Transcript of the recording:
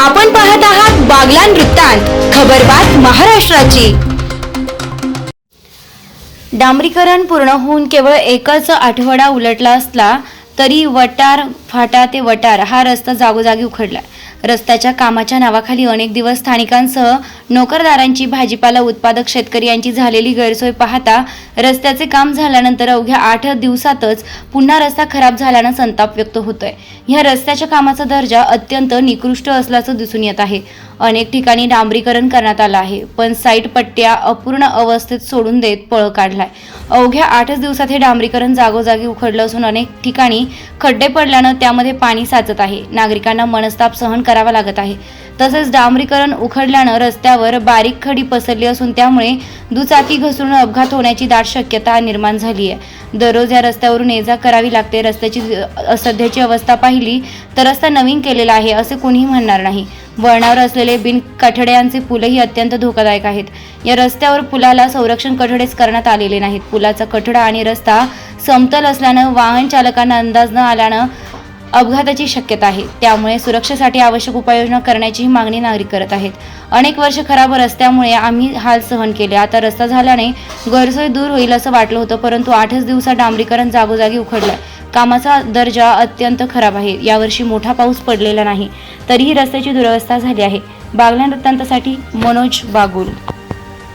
आपण पाहत आहात बागला वृत्तांत खबरबात महाराष्ट्राची. डांबरीकरण पूर्ण होऊन केवळ एकच आठवडा उलटला असला तरी वटार फाटा ते वटार हा रस्ता जागोजागी उखडला. रस्त्याच्या कामाच्या नावाखाली अनेक दिवस स्थानिकांसह नोकरदारांची भाजीपाला उत्पादक शेतकरी यांची झालेली गैरसोय पाहता रस्त्याचे काम झाल्यानंतर अवघ्या आठ दिवसातच पुन्हा रस्ता खराब झाल्यानं संताप व्यक्त होतोय. या रस्त्याच्या कामाचा दर्जा अत्यंत निकृष्ट असल्याचं दिसून येत आहे. अनेक ठिकाणी डांबरीकरण करण्यात आलं आहे पण साईट पट्ट्या अपूर्ण अवस्थेत सोडून देत पळ काढलाय. अवघ्या आठच दिवसात हे डांबरीकरण जागोजागी उखडलं असून अनेक ठिकाणी खड्डे पडल्यानं त्यामध्ये पाणी साचत आहे. नागरिकांना मनस्ताप सहन करावा लागत आहे. तसेच डांबरीकरण उखडल्यानं रस्त्यावर बारीक खडी पसरली असून त्यामुळे दुचाकी घसरून अपघात होण्याची दाट शक्यता निर्माण झाली आहे. दररोज या रस्त्यावरून ये जा करावी लागते. रस्त्याची सध्याची अवस्था पाहिली तर रस्ता नवीन केलेला आहे असे कोणीही म्हणणार नाही. वळणावर असलेले बिन कठड्यांचे पुलही अत्यंत धोकादायक आहेत. या रस्त्यावर पुलाला संरक्षण कठडेच करण्यात आलेले नाहीत. पुलाचा कठडा आणि रस्ता समतल असल्यानं वाहन चालकांना अंदाज न आल्यानं अपघाताची शक्यता आहे. त्यामुळे सुरक्षेसाठी आवश्यक उपाययोजना करण्याचीही मागणी नागरिक करत आहेत. अनेक वर्ष खराब रस्त्यामुळे आम्ही हाल सहन केले. आता रस्ता झाल्याने गैरसोय दूर होईल असं वाटलं होतं परंतु आठच दिवसात डांबरीकरण जागोजागी उखडलं कामाचा दर्जा अत्यंत खराब आहे. यावर्षी मोठा पाऊस पडलेला नाही. तरीही रस्त्याची दुरवस्था झाली आहे. बागल्या वृत्तांतासाठी मनोज बागुल.